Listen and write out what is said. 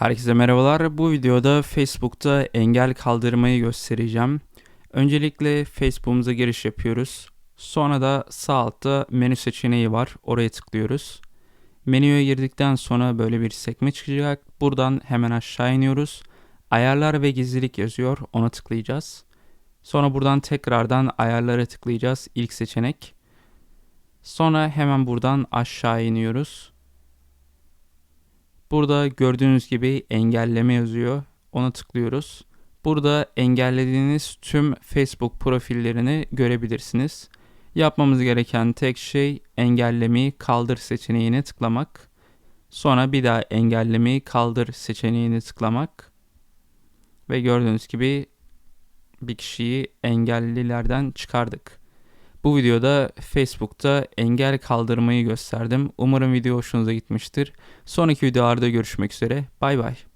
Herkese merhabalar. Bu videoda Facebook'ta engel kaldırmayı göstereceğim. Öncelikle Facebook'umuza giriş yapıyoruz. Sonra da sağ altta menü seçeneği var. Oraya tıklıyoruz. Menüye girdikten sonra böyle bir sekme çıkacak. Buradan hemen aşağı iniyoruz. Ayarlar ve gizlilik yazıyor. Ona tıklayacağız. Sonra buradan tekrardan ayarlara tıklayacağız. İlk seçenek. Sonra hemen buradan aşağı iniyoruz. Burada gördüğünüz gibi engelleme yazıyor. Ona tıklıyoruz. Burada engellediğiniz tüm Facebook profillerini görebilirsiniz. Yapmamız gereken tek şey engellemeyi kaldır seçeneğine tıklamak. Sonra bir daha engellemeyi kaldır seçeneğine tıklamak. Ve gördüğünüz gibi bir kişiyi engellilerden çıkardık. Bu videoda Facebook'ta engel kaldırmayı gösterdim. Umarım video hoşunuza gitmiştir. Sonraki videolarda görüşmek üzere. Bay bay.